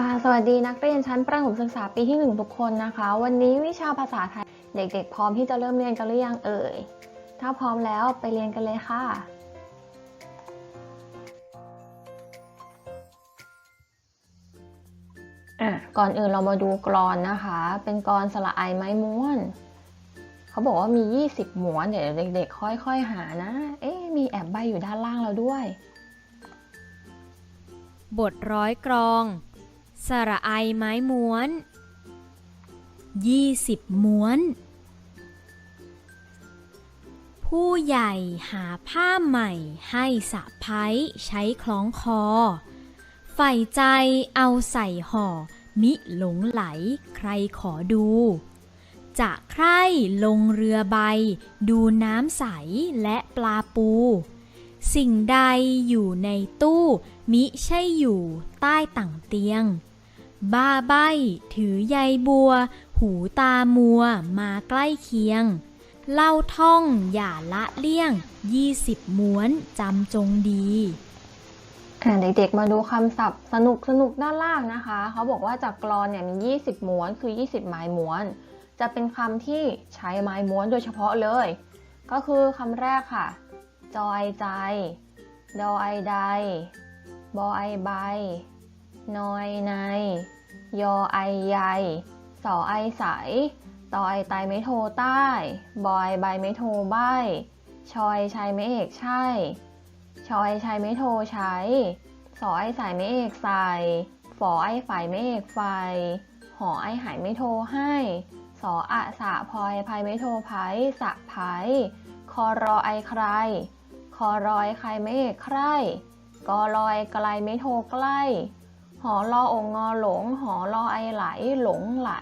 ค่ะ สวัสดีนักเรียนชั้นประถมศึกษาปีที่ 1 ทุกคนนะคะ วันนี้วิชาภาษาไทย เด็กๆ พร้อมที่จะเริ่มเรียนกันหรือยังเอ่ย ถ้าพร้อมแล้วไปเรียนกันเลยค่ะอะก่อนอื่นเรามาดูกรอนนะคะ เป็นกรอนสระไอไม้ม้วน เขาบอกว่ามี 20หมวน เดี๋ยวเด็ก ๆ ค่อย ๆ หานะ เอ๊ะ มีแอบใบอยู่ด้านล่างแล้วด้วย บทร้อยกรอง สระไอไม้ม้วน20ม้วน ผู้ใหญ่หาผ้าใหม่ให้สะพ้ายใช้คล้องคอ ใฝ่ใจเอาใส่ห่อ มิหลงไหลใครขอดู จะใคร่ลงเรือใบ ดูน้ำใสและปลาปู สิ่งใดอยู่ในตู้ มิใช่อยู่ใต้ต่างเตียง บ้าใบถือใยบัว หูตามัวมาใกล้เคียง เล่าท่องอย่าละเลี่ยง20ม้วนจำจงดีอ่าเด็กๆมาดูคำศัพท์สนุกสนุกด้านล่างนะคะ เขาบอกว่าจากกรอนเนี่ยมี 20 ม้วนคือ 20 ไม้ม้วน จะเป็นคำที่ใช้ไม้ม้วนโดยเฉพาะเลย ก็คือคำแรกค่ะ จอไอใจ ดอไอใด บอไอใบ นอยใน ยอไอใยสอไอใส ตอไอไตไม่โทใต้ บอยใบไม่โทใบ ชอยชัยไม่เอกใช่ ชอยชัยไม่โทใช้ สอไอสายไม่เอกใส่ฝอไอฝ่ายไม่เอกไฟ หอไอหายไม่โทให้ สออะสะพอยภัยไม่โทไพสะไพคอรอไอใคร คอรอยใครไม่เอกใคร กอลอยไกลไม่โทใกล้ หอรอองงอหลง หอรอไอไหล หลงไหล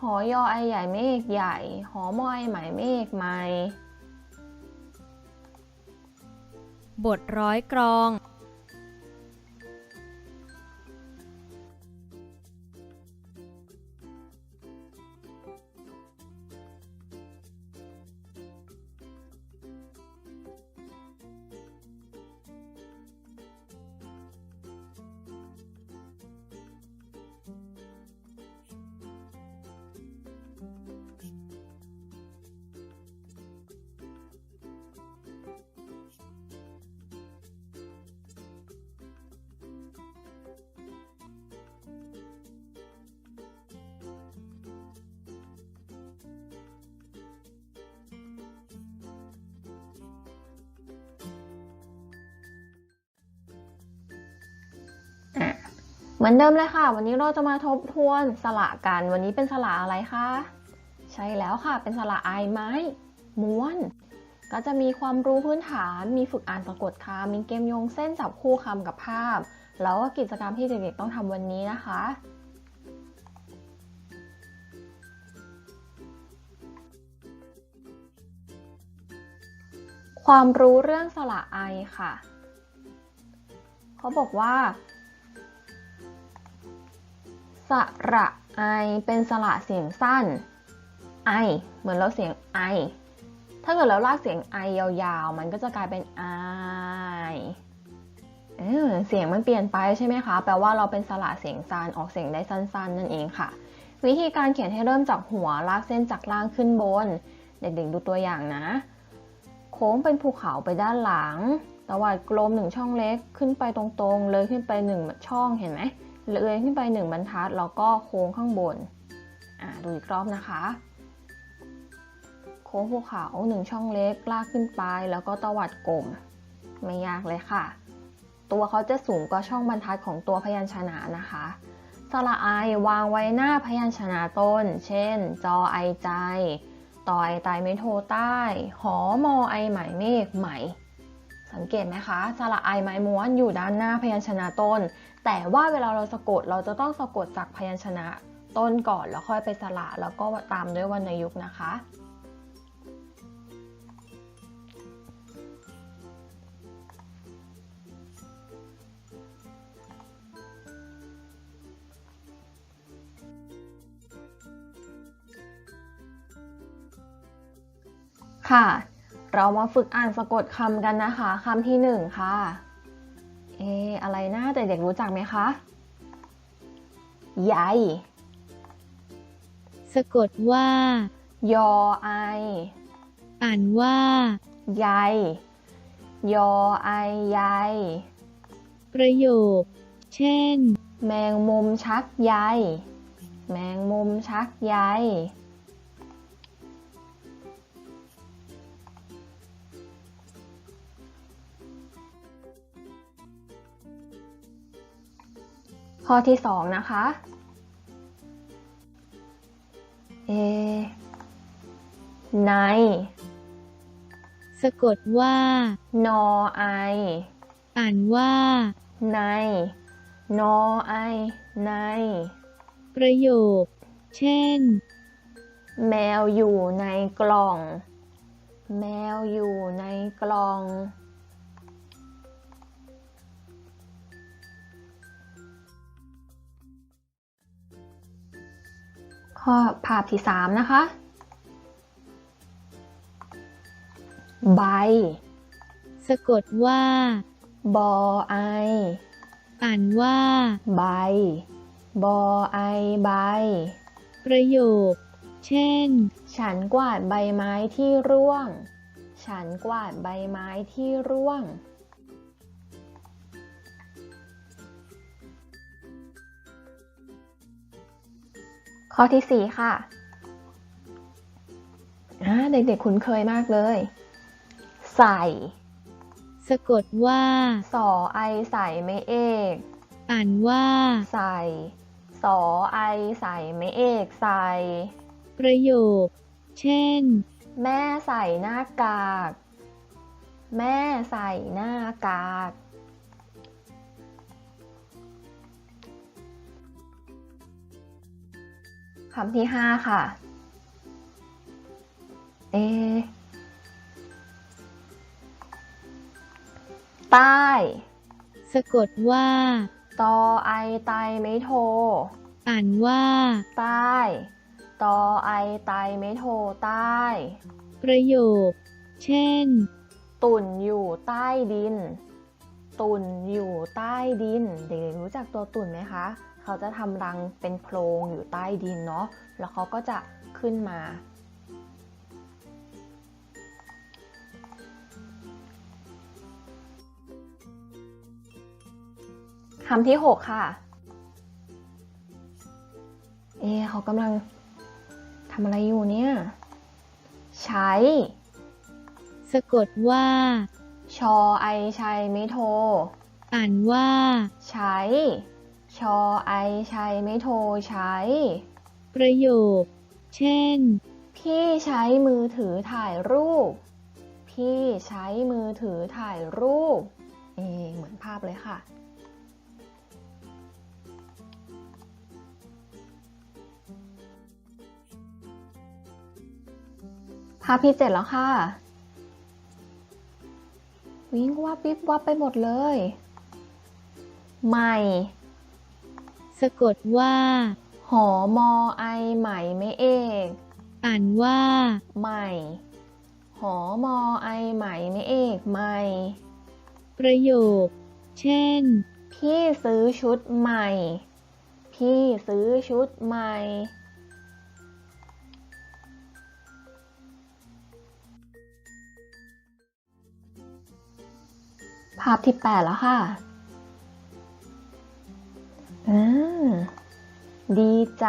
หอยอไอใหญ่เมฆใหญ่ หอมอไอไหม่เอกไม่บทร้อยกรอง เหมือนเดิมเลยค่ะ วันนี้เราจะมาทบทวนสระกัน วันนี้เป็นสระอะไรคะ ใช่แล้วค่ะ เป็นสระไอไม้ ม้วน ก็จะมีความรู้พื้นฐาน มีฝึกอ่านสะกดคำมีเกมโยงเส้นจับคู่คำกับภาพ แล้วก็กิจกรรมที่เด็กๆต้องทำวันนี้นะคะ ความรู้เรื่องสระไอค่ะ เขาบอกว่า สระไอเป็นสระเสียงสั้นไอเหมือนเราเสียงไอ ถ้าเกิดเราลากเสียงไอยาวๆ มันก็จะกลายเป็นไอเออเสียงมันเปลี่ยนไปใช่ไหมคะ แปลว่าเราเป็นสระเสียงสั้นออกเสียงได้สั้น ๆ นั่นเองค่ะ วิธีการเขียนให้เริ่มจากหัวลากเส้นจากล่างขึ้นบน เด็กๆดูตัวอย่างนะ โค้งเป็นภูเขาไปด้านหลังตวัดกลมหนึ่งช่องเล็กขึ้นไปตรงๆ เลยขึ้นไปหนึ่งช่องเห็นไหม เลื่อยขึ้นไปหนึ่งบรรทัด แล้วก็โค้งข้างบน อ่าดูอีกรอบนะคะ โค้งภูเขาหนึ่งช่องเล็กลากขึ้นไป แล้วก็ตวัดกลม ไม่ยากเลยค่ะ ตัวเขาจะสูงกว่าช่องบรรทัดของตัวพยัญชนะนะคะสระไอวางไว้หน้าพยัญชนะต้น เช่น จอไอใจ ต่อไอไตไม่โทใต้ หอมอไอไหมเมฆไหม สังเกตไหมคะสระไอไม้ม้วนอยู่ด้านหน้าพยัญชนะต้น แต่ว่าเวลาเราสะกดเราจะต้องสะกดจากพยัญชนะต้นก่อนแล้วค่อยไปสระแล้วก็ตามด้วยวรรณยุกต์นะคะ ค่ะ เรามาฝึกอ่านสะกดคำกันนะคะคำที่หนึ่งค่ะ เอะอะไรนะแต่เด็กรู้จักไหมคะใยสะกดว่า ยอไอ อ่านว่าใยยอไอใยประโยค เช่น แมงมุมชักใยแมงมุมชักใย ข้อที่สองนะคะเอในสะกดว่า นอไอ อ่านว่า ใน นอไอ ใน ประโยค เช่น แมวอยู่ในกล่อง แมวอยู่ในกล่อง ข้อภาพที่สามนะคะ ใบ สะกดว่า บอไอ อ่านว่า ใบ บอไอใบ ประโยค เช่น ฉันกวาดใบไม้ที่ร่วง ฉันกวาดใบไม้ที่ร่วง ข้อที่สี่ค่ะอ่าเด็กๆคุ้นเคยมากเลย ใส่ สะกดว่าสอไอใส่ไม่เอก อ่านว่า ใส่สอไอใส่ไม่เอกใส่ ประโยค เช่น แม่ใส่หน้ากาก แม่ใส่หน้ากาก คำที่ห้าค่ะ เอ ใต้ สะกดว่า ตอไอไตไม่โท อ่านว่า ใต้ ตอไอไตไม่โทใต้ ประโยค เช่น ตุ่นอยู่ใต้ดิน ตุ่นอยู่ใต้ดิน เด็กๆรู้จักตัวตุ่นไหมคะ เขาจะทำรังเป็นโพรงอยู่ใต้ดินเนาะ แล้วเขาก็จะขึ้นมา คำที่ 6 ค่ะ เอะเขากำลังทำอะไรอยู่เนี่ย ใช้ สะกดว่า ชอไอชัยไม่โท อ่านว่า ใช้ ชอไอชัยไม่โทใช้ ประโยค เช่น พี่ใช้มือถือถ่ายรูป พี่ใช้มือถือถ่ายรูปเอะเหมือนภาพเลยค่ะ ภาพที่เจ็ดแล้วค่ะ วิ่งวับวิบวับไปหมดเลย ใหม่สะกดว่า หอมอไอใหม่ไม่เอก อ่านว่า ใหม่ หอมอไอใหม่ไม่เอกใหม่ ประโยค เช่น พี่ซื้อชุดใหม่ พี่ซื้อชุดใหม่ภาพที่แปดแล้วค่ะ อ่าดีใจ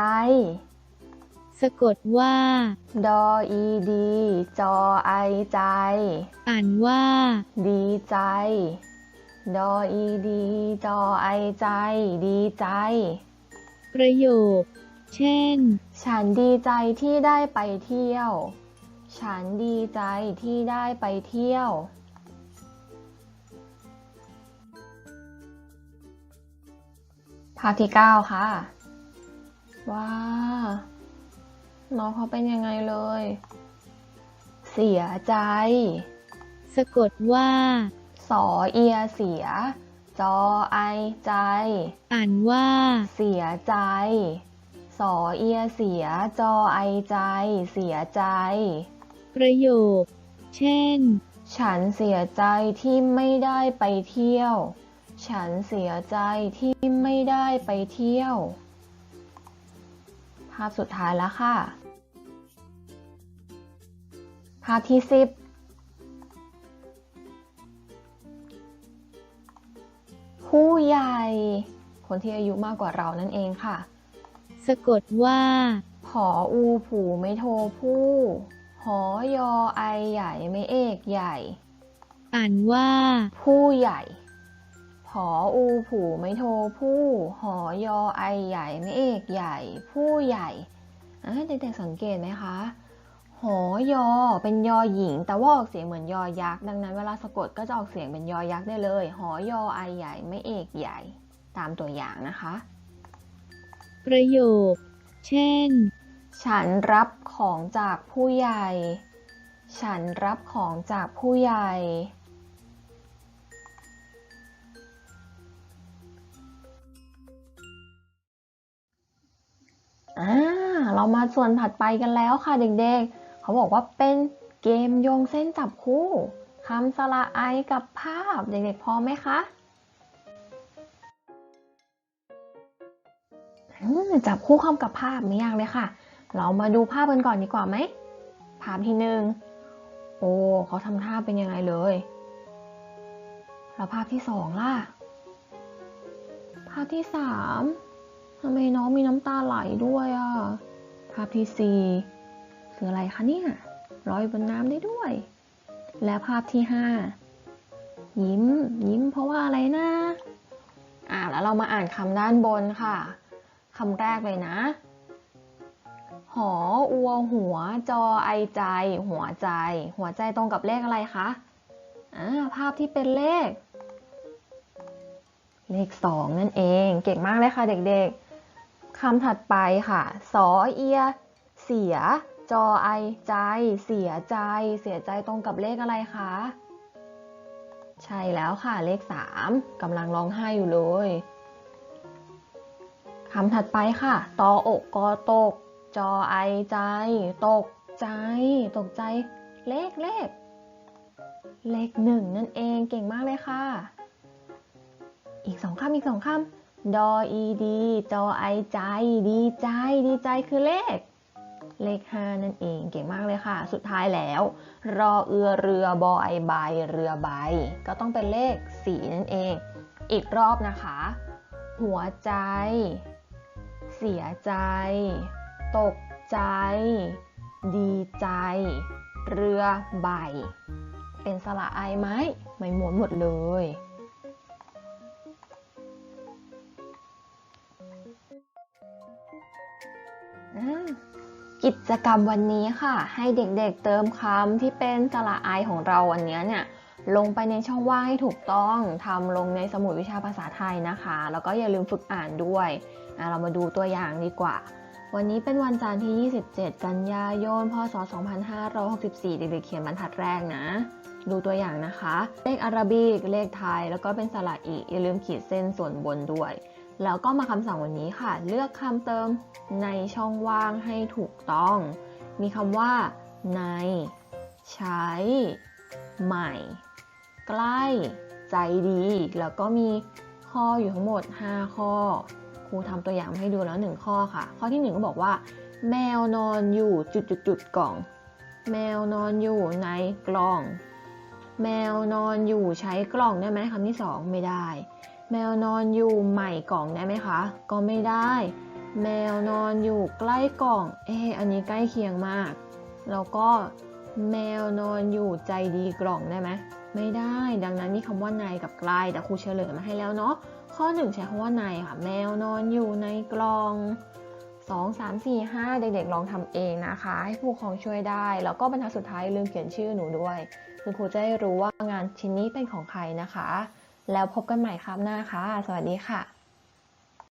สะกดว่า ดออีดี จอไอใจ อ่านว่า ดีใจ ดออีดี จอไอใจ ดีใจ ประโยค เช่น ฉันดีใจที่ได้ไปเที่ยว ฉันดีใจที่ได้ไปเที่ยว ภาพที่เก้าค่ะ ว้า น้องเขาเป็นยังไงเลย เสียใจ สะกดว่า สอเอียเสีย จอไอใจ อ่านว่า เสียใจ สอเอียเสีย จอไอใจ เสียใจ ประโยค เช่น ฉันเสียใจที่ไม่ได้ไปเที่ยว ฉันเสียใจที่ไม่ได้ไปเที่ยว ภาพสุดท้ายแล้วค่ะ ภาพที่สิบผู้ใหญ่ คนที่อายุมากกว่าเรานั่นเองค่ะ สะกดว่า ผออูผูไม่โทผู้ หอยอไอใหญ่ไม่เอกใหญ่ อ่านว่า ผู้ใหญ่ ผออูผูไม่โทผู้หอยอไอใหญ่ไม่เอกใหญ่ ผู้ใหญ่อะเด็กๆสังเกตไหมคะหอยอเป็นยอหญิง แต่ว่าออกเสียงเหมือนยอยักษ์ดังนั้นเวลาสะกดก็จะออกเสียงเป็นยอยักษ์ได้เลย หอยอไอใหญ่ไม่เอกใหญ่ ตามตัวอย่างนะคะ ประโยค เช่น ฉันรับของจากผู้ใหญ่ ฉันรับของจากผู้ใหญ่ อ่าเรามาส่วนถัดไปกันแล้วค่ะเด็กๆ เขาบอกว่าเป็นเกมโยงเส้นจับคู่คำสระไอกับภาพเด็กๆพอไหมคะจับคู่คำกับภาพไม่ยากเลยค่ะ เรามาดูภาพกันก่อนดีกว่าไหมภาพที่หนึ่งโอ้เขาทำท่าเป็นยังไงเลย แล้วภาพที่สองล่ะ ภาพที่สาม ทำไมน้องมีน้ำตาไหลด้วยอะ ภาพที่สี่คืออะไรคะเนี่ยลอยบนน้ำได้ด้วย และภาพที่ห้ายิ้ม ยิ้มเพราะว่าอะไรนะอ่าแล้วเรามาอ่านคำด้านบนค่ะคำแรกเลยนะ หออัวหัว จอไอใจ หัวใจ หัวใจตรงกับเลขอะไรคะอ่าภาพที่เป็นเลข เลขสองนั่นเอง เก่งมากเลยค่ะเด็กๆ คำถัดไปค่ะ สอเอีย เสีย จอไอ ใจ เสียใจ เสียใจตรงกับเลขอะไรคะ ใช่แล้วค่ะ เลขสามกำลังร้องไห้อยู่เลยคำถัดไปค่ะ ตออกกอตก จอไอใจ ตกใจ ตกใจ เลขเลข เลขหนึ่งนั่นเอง เก่งมากเลยค่ะ อีกสองคำอีกสองคำ ดออีดีจอไอใจ ดีใจ ดีใจคือเลข เลขห้านั่นเอง เก่งมากเลยค่ะ สุดท้ายแล้ว รอเอือเรือบอไอใบ เรือใบ ก็ต้องเป็นเลขสี่นั่นเอง อีกรอบนะคะ หัวใจ เสียใจ ตกใจ ดีใจ เรือใบ เป็นสระไอไหมไม่หมวนหมดเลย กิจกรรมวันนี้ค่ะ ให้เด็กๆเติมคำที่เป็นสระไอของเราวันนี้เนี่ยลงไปในช่องว่างให้ถูกต้องทำลงในสมุดวิชาภาษาไทยนะคะ แล้วก็อย่าลืมฝึกอ่านด้วยอะเรามาดูตัวอย่างดีกว่า วันนี้เป็นวันจันทร์ที่ 27 กันยายน พศ 2564 เด็กๆเขียนบรรทัดแรกนะ ดูตัวอย่างนะคะ เลขอาราบิก เลขไทย แล้วก็เป็นสระอีอย่าลืมขีดเส้นส่วนบนด้วย แล้วก็มาคำสั่งวันนี้ค่ะ เลือกคำเติมในช่องว่างให้ถูกต้อง มีคำว่า ใน ใช้ ใหม่ ใกล้ ใจดี แล้วก็มีข้ออยู่ทั้งหมด 5 ข้อ ครูทำตัวอย่างให้ดูแล้ว 1 ข้อค่ะ ข้อที่ 1 ก็บอกว่า แมวนอนอยู่จุดจุดจุดๆๆกล่อง แมวนอนอยู่ในกล่อง แมวนอนอยู่ใช้กล่องได้ไหมคำที่ 2 ไม่ได้ แมวนอนอยู่ใหม่กล่องได้ไหมคะ ก็ไม่ได้ แมวนอนอยู่ใกล้กล่อง เอะอันนี้ใกล้เคียงมาก แล้วก็แมวนอนอยู่ใจดีกล่องได้ไหมไม่ได้ ดังนั้นมีคำว่าในกับใกล้แต่ครูเฉลยมาให้แล้วเนาะ ข้อหนึ่งใช้คำว่าในค่ะ แมวนอนอยู่ในกล่อง 2 3 4 5 เด็กๆลองทำเองนะคะ ให้ผู้ปกครองช่วยได้ แล้วก็บรรทัดสุดท้ายลืมเขียนชื่อหนูด้วย คุณครูจะได้รู้ว่างานชิ้นนี้เป็นของใครนะคะ แล้วพบกันใหม่ครับหน้าค่ะ สวัสดีค่ะ